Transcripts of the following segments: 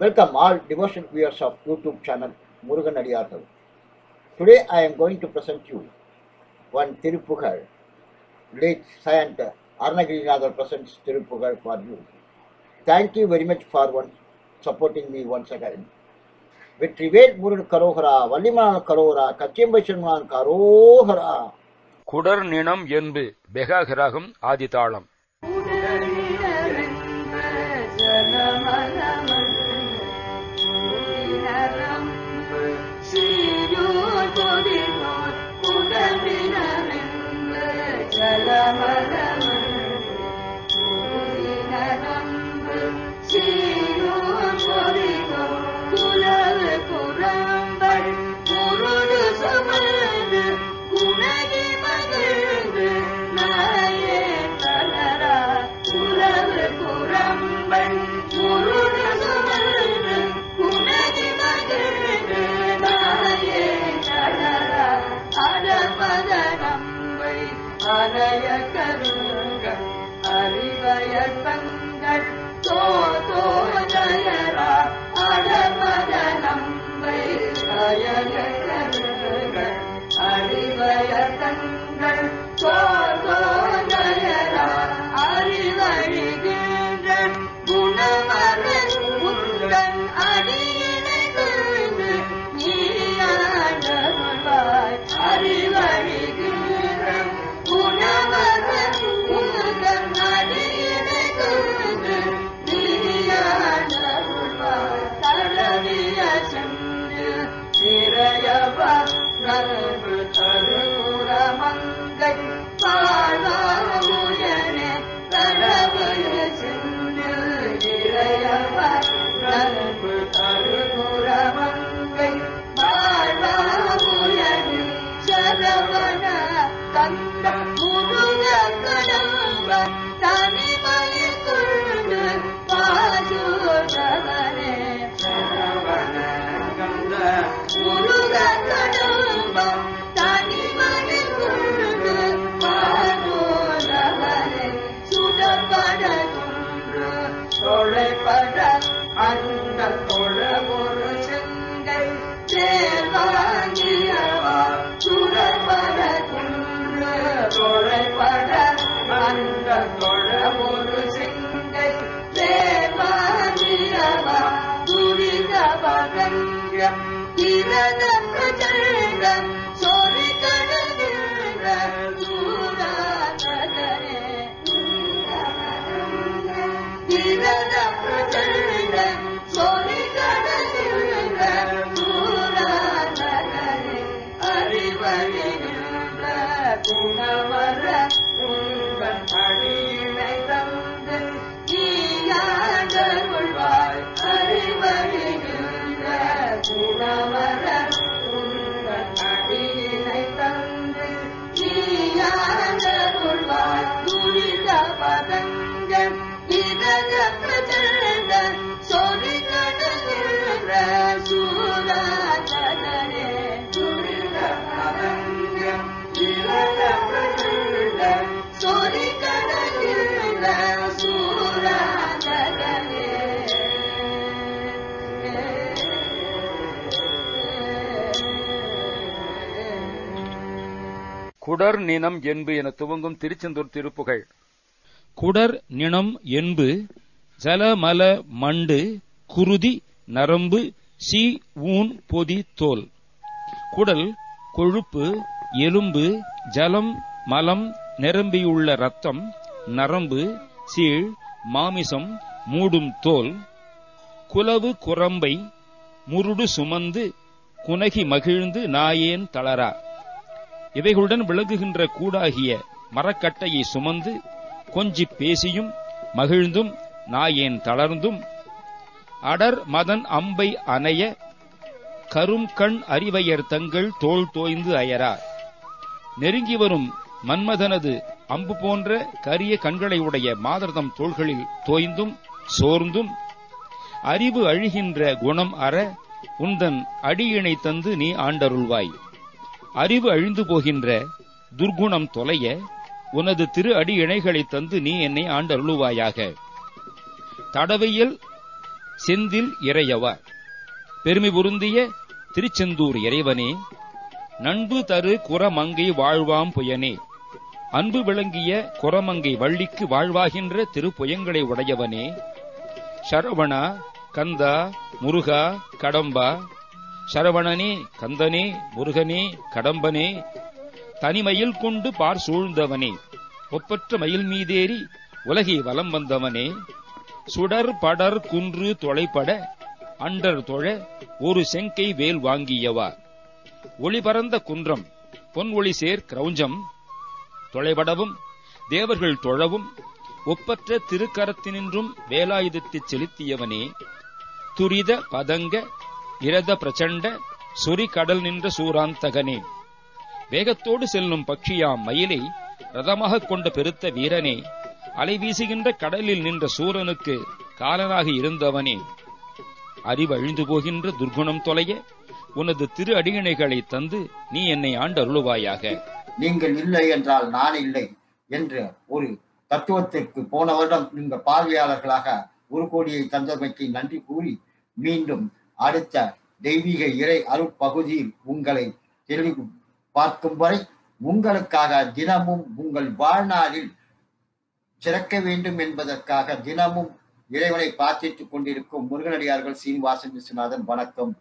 Welcome all devotion viewers of YouTube channel Murugan அடியார்கள் today I am going to present you one Thiruppugazh late Saint Arnagirinathar presents Thiruppugazh for you. Thank very much for one supporting me me once again. Vetrivel Murugan கரோகரா வள்ளிமலான கரோகரா கச்சியம்பை சென்மான் கரோகரா குடர் நிணம் என்பு பெகாகிரகம் ஆதிதாளம் य करुग हरिवय सङ्गम् तो तो जयरा अजमजलं वै सर्वपुरमन् அந்த தொழ ஒரு செங்கை தேவாங்கியவா? சுடப்பட குன்று தொழைப்பட அந்த தொழ குடர் நினம் என்பு என துவங்கும் திருச்செந்தூர் திருப்புகழ். குடர் நினம் என்பு ஜலமல மண்டு குருதி நரம்பு சி ஊன் பொதி தோல். குடல் கொழுப்பு எலும்பு ஜலம் மலம் நிரம்பியுள்ள ரத்தம் நரம்பு சீழ் மாமிசம் மூடும் தோல். குலவு குரம்பை முருடு சுமந்து குனகி மகிழ்ந்து நாயேன் தளரா. இவைகளுடன் விலகுகின்ற கூடாகிய மரக்கட்டையை சுமந்து கொஞ்சிப் பேசியும் மகிழ்ந்தும் நாயேன் தளர்ந்தும் அடர் மதன் அம்பை அணைய கரும் கண் அறிவையர் தங்கள் தோல் தோய்ந்து அயரார். நெருங்கி வரும் மன்மதனது அம்பு போன்ற கரிய கண்களை உடைய மாதர்தம் தோள்களில் தோய்ந்தும் சோர்ந்தும் அறிவு அழிகின்ற குணம் அற உந்தன் அடியினை தந்து நீ ஆண்டருள்வாய். அறிவு அழிந்து போகின்ற துர்குணம் தொலைய உனது திரு அடி இணைகளை தந்து நீ என்னை ஆண்டருளுவாயாக. தடவையில் செந்தில் இறையவா பெருமை பொருந்திய திருச்செந்தூர் இறைவனே நண்பு தரு குரமங்கை வாழ்வாம் புயனே. அன்பு விளங்கிய குரமங்கை வள்ளிக்கு வாழ்வாகின்ற திருப்புயங்களை உடையவனே. சரவணா கந்தா முருகா கடம்பா சரவணனே கந்தனே முருகனே கடம்பனே தனிமயில் கொண்டு பார் சூழ்ந்தவனே. ஒப்பற்ற மயில் மீதேறி உலகி வலம் வந்தவனே. சுடர் படர் குன்று தொலைப்பட அண்டர் தொழ ஒரு செங்கை வேல் வாங்கியவா. ஒளி பரந்த குன்றம் பொன் ஒளி சேர் கிரௌஞ்சம் தொலைபடவும் தேவர்கள் தொழவும் ஒப்பற்ற திருக்கரத்தினின்றும் வேலாயுதத்தைச் செலுத்தியவனே. துரித பதங்க இரத பிரச்சண்ட சொறி கடல் நின்ற சூராந்தகனே வேகத்தோடு செல்லும் பட்சியாம் மயிலை ரதமாக கொண்ட பெருத்த வீரனே அலை வீசுகின்ற கடலில் நின்ற சூரனுக்கு காலனாக இருந்தவனே. அறிவு அழிந்து போகின்ற துர்குணம் தொலைய உனது திரு அடிகணைகளை தந்து நீ என்னை ஆண்டருளுவாயாக நீங்கள் இல்லை என்றால் நான் இல்லை என்ற ஒரு தத்துவத்திற்கு போன வருடம் நீங்கள் பார்வையாளர்களாக ஒரு கோடியை தந்தமைக்கு நன்றி கூறி மீண்டும் அடுத்த தெய்வீக இறை அருட்பகுதியில் உங்களை தெளிவு பார்க்கும் வரை உங்களுக்காக தினமும் உங்கள் வாழ்நாளில் சிறக்க வேண்டும் என்பதற்காக தினமும் இறைவனை பிரார்த்தித்துக் கொண்டிருக்கும் முருகனடியார்கள் சீனிவாசன் விஸ்வநாதன் வணக்கம்.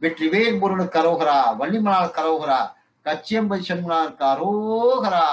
வெற்றிவேல் முருகனுக்கு அரோகரா வள்ளிமலால் கரோகரா கச்சியம்பதி சண்முனாருக்கு அரோகரா.